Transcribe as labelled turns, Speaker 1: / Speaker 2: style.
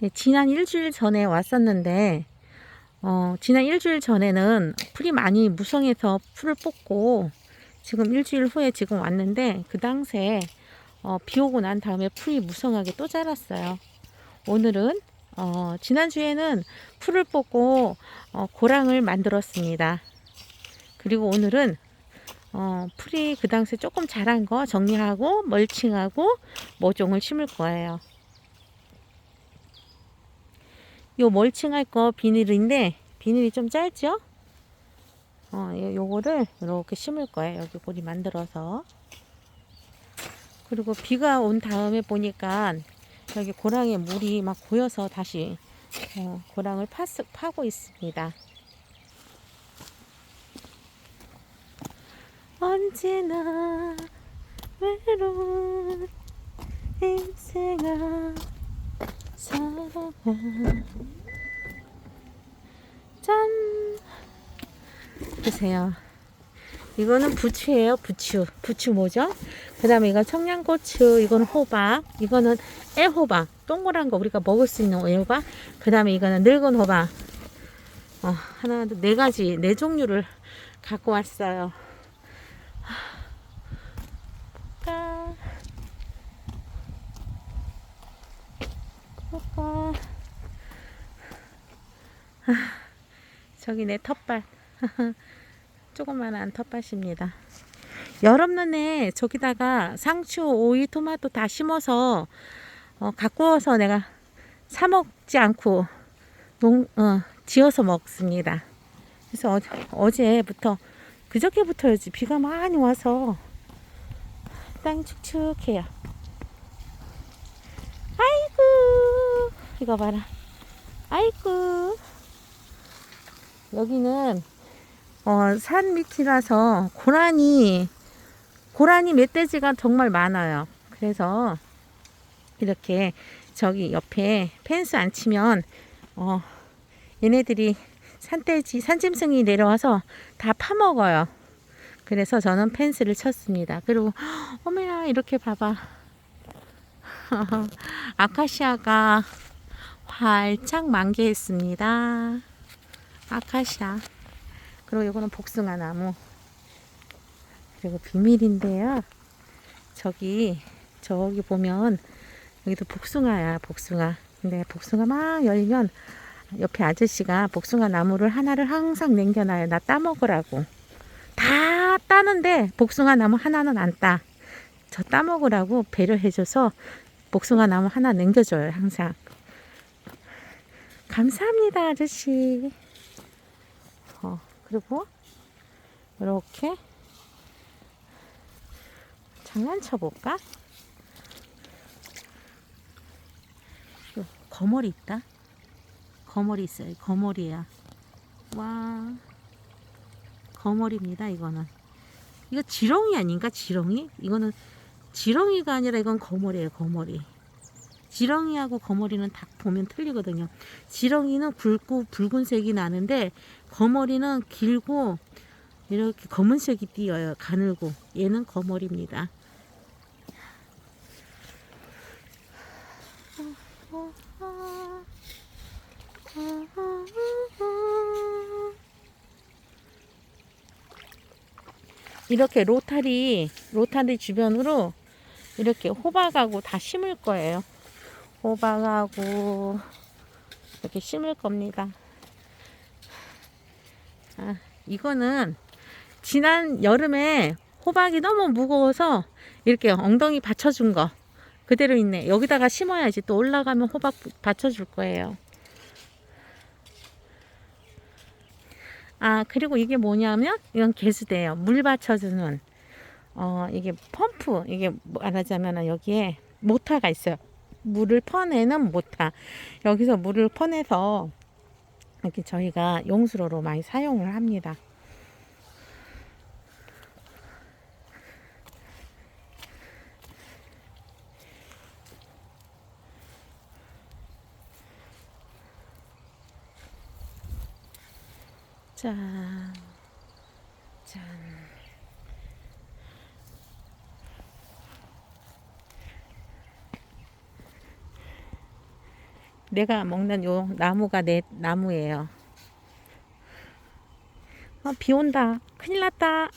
Speaker 1: 네, 지난 일주일 전에 왔었는데, 어, 지난 일주일 전에는 풀이 많이 무성해서 풀을 뽑고, 지금 일주일 후에 지금 왔는데, 그 당시에, 어, 비 오고 난 다음에 풀이 무성하게 또 자랐어요. 오늘은, 어, 지난주에는 풀을 뽑고, 어, 고랑을 만들었습니다. 그리고 오늘은, 어, 풀이 그 당시에 조금 자란 거 정리하고, 멀칭하고, 모종을 심을 거예요. 요 멀칭할 거 비닐인데 비닐이 좀 짧죠? 어, 요- 요거를 이렇게 심을 거예요. 여기 고리 만들어서. 그리고 비가 온 다음에 보니까 여기 고랑에 물이 막 고여서 다시 어, 고랑을 파, 파고 있습니다. 언제나 외로운 인생아 짠. 보세요. 이거는 부추예요 부추. 부추 뭐죠? 그 다음에 이건 청양고추 이건 호박 이거는 애호박. 동그란 거 우리가 먹을 수 있는 애호박. 그 다음에 이거는 늙은 호박. 어, 하나 네 가지 네 종류를 갖고 왔어요 볼까 볼까 아, 저기 내 텃밭 조그만한 텃밭입니다 여름 내내 저기다가 상추, 오이, 토마토 다 심어서 어, 갖고 와서 내가 사 먹지 않고 농, 어, 지어서 먹습니다. 그래서 어, 어제부터 그저께부터였지 비가 많이 와서 땅이 축축해요. 아이고 이거 봐라. 아이고 여기는 어, 산 밑이라서 고라니 고라니 멧돼지가 정말 많아요. 그래서 이렇게 저기 옆에 펜스 안 치면 어, 얘네들이 산돼지 산짐승이 내려와서 다 파먹어요. 그래서 저는 펜스를 쳤습니다. 그리고 어머야 이렇게 봐봐. 아카시아가 활짝 만개했습니다. 아카시아. 그리고 이거는 복숭아 나무. 그리고 비밀인데요. 저기 저기 보면 여기도 복숭아야 복숭아. 근데 복숭아 막 열면 옆에 아저씨가 복숭아 나무를 하나를 항상 남겨놔요. 나 따먹으라고. 다 따는데 복숭아 나무 하나는 안 따. 저 따먹으라고 배려해줘서 복숭아 나무 하나 남겨줘요. 항상. 감사합니다 아저씨. 어, 그리고 이렇게 장난쳐 볼까? 거머리 있다. 거머리 있어요. 거머리야. 와. 거머리입니다. 이거는. 이거 지렁이 아닌가? 지렁이? 이거는 지렁이가 아니라 이건 거머리예요. 거머리. 지렁이하고 거머리는 딱 보면 틀리거든요. 지렁이는 굵고 붉은색이 나는데 거머리는 길고 이렇게 검은색이 띄어요. 가늘고 얘는 거머리입니다. 이렇게 로타리 로타리 주변으로 이렇게 호박하고 다 심을 거예요. 호박하고 이렇게 심을 겁니다. 아, 이거는 지난 여름에 호박이 너무 무거워서 이렇게 엉덩이 받쳐준 거 그대로 있네. 여기다가 심어야지 또 올라가면 호박 받쳐줄 거예요. 아, 그리고 이게 뭐냐면, 이건 개수대예요. 물 받쳐주는, 어, 이게 펌프, 이게 말하자면 여기에 모터가 있어요. 물을 퍼내는 모터. 여기서 물을 퍼내서 이렇게 저희가 용수로로 많이 사용을 합니다. 짠. 짠. 내가 먹는 요 나무가 내 나무예요. 어, 비 온다. 큰일 났다.